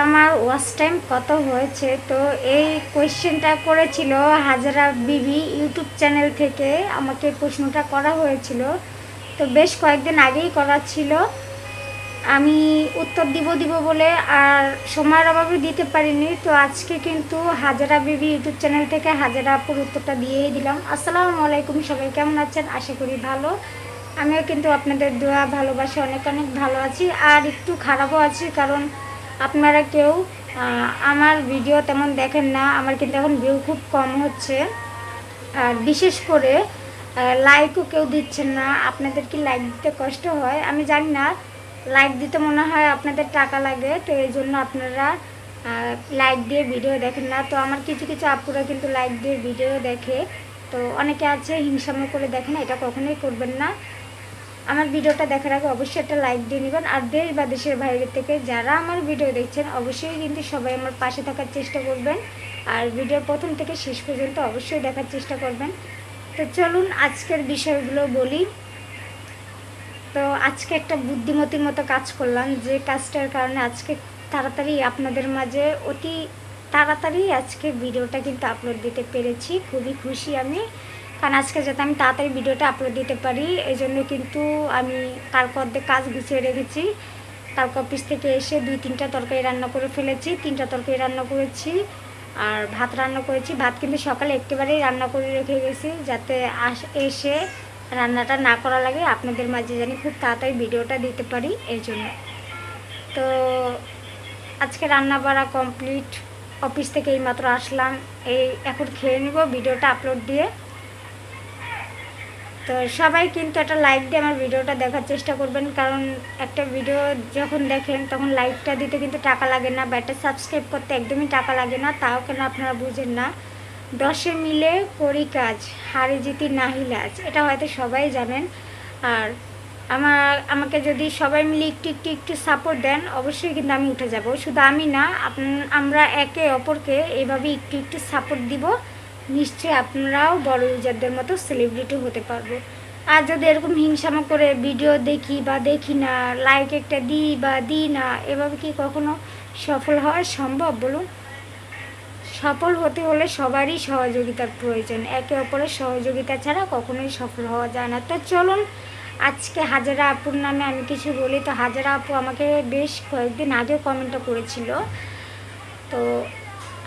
আমার watch time কত হয়েছে? তো এই কোয়েশ্চেনটা করেছিল হাজারা বিবি ইউটিউব চ্যানেল থেকে আমাকে প্রশ্নটা করা হয়েছিল। তো বেশ কয়েকদিন আগেই করা ছিল। আমি উত্তর দিব দিব বলে আর সময়ের অভাবে দিতে পারিনি। তো আজকে কিন্তু হাজারা বিবি ইউটিউব চ্যানেল থেকে হাজারা আপুর উত্তরটা দিয়েই দিলাম। আসসালামু আলাইকুম, সবাই কেমন আছেন? আশা করি ভালো। আমিও কিন্তু আপনাদের দোয়া, ভালোবাসা অনেক অনেক ভালো আছি। আর একটু খারাপও আছি কারণ আপনারা কেউ আমার ভিডিও তেমন দেখেন না, আমার কিন্তু এখন ভিউ খুব কম হচ্ছে। আর বিশেষ করে লাইকও কেউ দিচ্ছেন না, আপনাদের কি লাইক দিতে কষ্ট হয়? আমি জানি না লাইক দিতে মনে হয় আপনাদের টাকা লাগে, তো এই জন্য আপনারা লাইক দিয়ে ভিডিও দেখেন না। তো আমার কিছু কিছু আপুরা কিন্তু লাইক দিয়ে ভিডিও দেখে, তো অনেকে আছে হিংসামো করে দেখেন এটা কখনোই করবেন না। আমার ভিডিওটা দেখার আগে অবশ্যই একটা লাইক দিয়ে নেবেন। আর দেশ বা দেশের বাইরে থেকে যারা আমার ভিডিও দেখছেন, অবশ্যই কিন্তু সবাই আমার পাশে থাকার চেষ্টা করবেন। আর ভিডিওর প্রথম থেকে শেষ পর্যন্ত অবশ্যই দেখার চেষ্টা করবেন। তো চলুন আজকের বিষয়গুলো বলি। তো আজকে একটা বুদ্ধিমতির মতো কাজ করলাম যে কাজটার কারণে আজকে তাড়াতাড়ি আপনাদের মাঝে অতি তাড়াতাড়ি আজকে ভিডিওটা কিন্তু আপলোড দিতে পেরেছি। খুবই খুশি আমি। কারণ আজকে যাতে আমি তাড়াতাড়ি ভিডিওটা আপলোড দিতে পারি, এই জন্য কিন্তু আমি তারপর অর্ধেক কাজ গুছিয়ে রেখেছি। তারপর অফিস থেকে এসে দুই, তিনটা তরকারি রান্না করে ফেলেছি, তিনটা তরকারি রান্না করেছি, আর ভাত রান্না করেছি। ভাত কিন্তু সকালে একেবারেই রান্না করে রেখে গেছি, যাতে আস, এসে রান্নাটা না করা লাগে। আপনাদের মাঝে জানি খুব তাড়াতাড়ি ভিডিওটা দিতে পারি এই জন্য। তো আজকে রান্না বাড়া কমপ্লিট অফিস থেকে এইমাত্র আসলাম। এই এখন খেয়ে নিব, ভিডিওটা আপলোড দিয়ে। তো সবাই কিন্তু একটা লাইক দিয়ে আমার ভিডিওটা দেখার চেষ্টা করবেন। কারণ একটা ভিডিও যখন দেখেন তখন লাইকটা দিতে কিন্তু টাকা লাগে না বা একটা সাবস্ক্রাইব করতে একদমই টাকা লাগে না, তাও কেন আপনারা বুঝেন না? দশে মিলে করি কাজ, হারে জিতি নাহি লাজ, এটা হয়তো সবাই জানেন। আর আমার, আমাকে যদি সবাই মিলে একটু একটু একটু সাপোর্ট দেন, অবশ্যই কিন্তু আমি উঠে যাব। শুধু আমি না আমরা একে অপরকে এভাবে একটু একটু সাপোর্ট দিব। নিশ্চয়ই আপনারাও বড় ইউজারদের মতো সেলিব্রিটি হতে পারব। আর যদি এরকম হিংসামা করে ভিডিও দেখি বা দেখি না লাইক একটা দিই বা দিই না, এভাবে কি কখনো সফল হওয়া সম্ভব বলুন? সফল হতে হলে সবারই সহযোগিতার প্রয়োজন। একে অপরের সহযোগিতা ছাড়া কখনোই সফল হওয়া যায় না। তো চলুন, আজকে হাজারা আপুর নামে আমি কিছু বলি। তো হাজারা আপু আমাকে বেশ কয়েকদিন আগে কমেন্টটা করেছিল। তো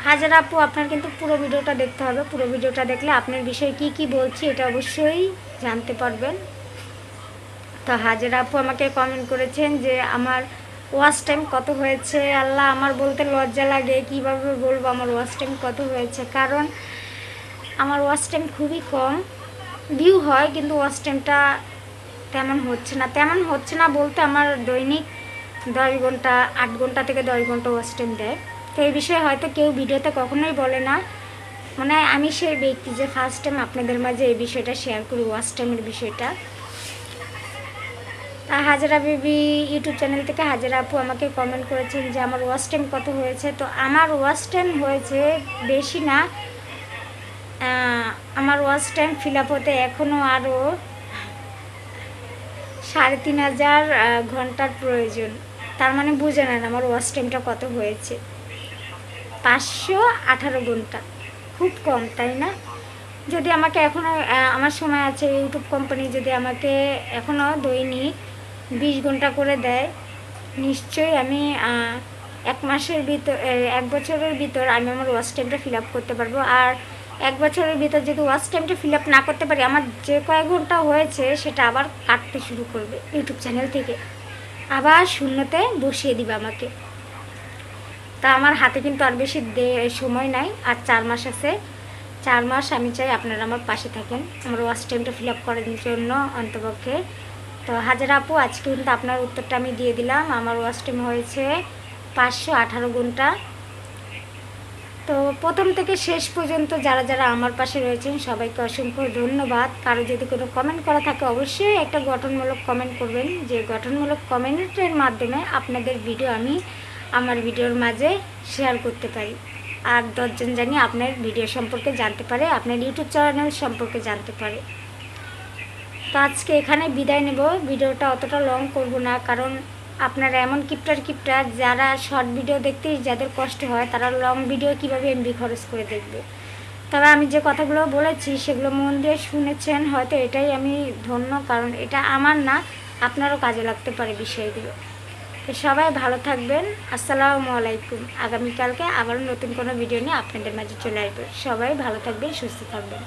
হাজারা আপু, আপনার কিন্তু পুরো ভিডিওটা দেখতে হবে। পুরো ভিডিওটা দেখলে আপনার বিষয়ে কি কি বলছি এটা অবশ্যই জানতে পারবেন। তো হাজার আপু আমাকে কমেন্ট করেছেন যে, আমার ওয়াচ টাইম কত হয়েছে? আল্লাহ, আমার বলতে লজ্জা লাগে, কীভাবে বলব আমার ওয়াচ টাইম কত হয়েছে? কারণ আমার ওয়াচ টাইম খুবই কম। ভিউ হয়, কিন্তু ওয়াচ টাইমটা তেমন হচ্ছে না। তেমন হচ্ছে না বলতে আমার দৈনিক দশ ঘণ্টা, আট ঘণ্টা থেকে দশ ঘণ্টা ওয়াচ টাইম দেয়। তো এই বিষয়ে হয়তো কেউ ভিডিওতে কখনোই বলে না। মানে আমি সেই ব্যক্তি যে ফার্স্ট টাইম আপনাদের মাঝে এই বিষয়টা শেয়ার করি ওয়াচ টাইমের বিষয়টা। তা হাজারা বেবি ইউটিউব চ্যানেল থেকে হাজারা আপু আমাকে কমেন্ট করেছেন যে আমার ওয়াচ টাইম কত হয়েছে। তো আমার ওয়াচ টাইম হয়েছে বেশি না আমার ওয়াচ টাইম ফিল আপ হতে এখনও আরও সাড়ে তিন হাজার ঘণ্টার প্রয়োজন। তার মানে বুঝে নেন আমার ওয়াচ টাইমটা কত হয়েছে। পাঁচশো আঠারো ঘণ্টা। খুব কম, তাই না? যদি আমাকে এখনও আমার সময় আছে ইউটিউব কোম্পানি যদি আমাকে এখনও দৈনিক বিশ ঘণ্টা করে দেয়, নিশ্চয়ই আমি এক মাসের ভিতর এক বছরের ভিতর আমি আমার ওয়াচ টাইমটা ফিল আপ করতে পারব। আর এক বছরের ভিতর যদি ওয়াচ টাইমটা ফিল আপ না করতে পারি, আমার যে কয়েক ঘণ্টা হয়েছে, সেটা আবার কাটতে শুরু করবে ইউটিউব চ্যানেল থেকে। আবার শূন্যতে বসিয়ে দিবে আমাকে। তা আমার হাতে কিন্তু আর বেশি সময় নাই, আর চার মাস আছে। চার মাস আমি চাই আপনারা আমার পাশে থাকেন। আমার ওয়াচ টাইমটা ফিল আপ করার জন্য অন্তপক্ষে। তো হাজার আপু, আজকে কিন্তু আপনার উত্তরটা আমি দিয়ে দিলাম। আমার ওয়াচ টাইম হয়েছে পাঁচশো আঠারো ঘণ্টা। তো প্রথম থেকে শেষ পর্যন্ত যারা যারা আমার পাশে রয়েছেন, সবাইকে অসংখ্য ধন্যবাদ। কারও যদি কোনো কমেন্ট করা থাকে, অবশ্যই একটা গঠনমূলক কমেন্ট করবেন। যে গঠনমূলক কমেন্টের মাধ্যমে আপনাদের ভিডিও আমি আমার ভিডিওর মাঝে শেয়ার করতে পারি। আর দশজন জানি আপনার ভিডিও সম্পর্কে জানতে পারে, আপনার ইউটিউব চ্যানেল সম্পর্কে জানতে পারে। তো আজকে এখানে বিদায় নেব। ভিডিওটা অতটা লং করব না, কারণ আপনারা এমন কিপটার কিপটার, যারা শর্ট ভিডিও দেখতে যাদের কষ্ট হয়, তারা লং ভিডিও কীভাবে এমবি খরচ করে দেখবে। তবে আমি যে কথাগুলো বলেছি, সেগুলো মন দিয়ে শুনেছেন, হয়তো এটাই আমি ধন্য, কারণ এটা আমার না, আপনারও কাজে লাগতে পারে বিষয়গুলো। সবাই ভালো থাকবেন। আসসালামু আলাইকুম। আগামীকালকে আবারও নতুন কোনো ভিডিও নিয়ে আপনাদের মাঝে চলে আসবে। সবাই ভালো থাকবেন, সুস্থ থাকবেন।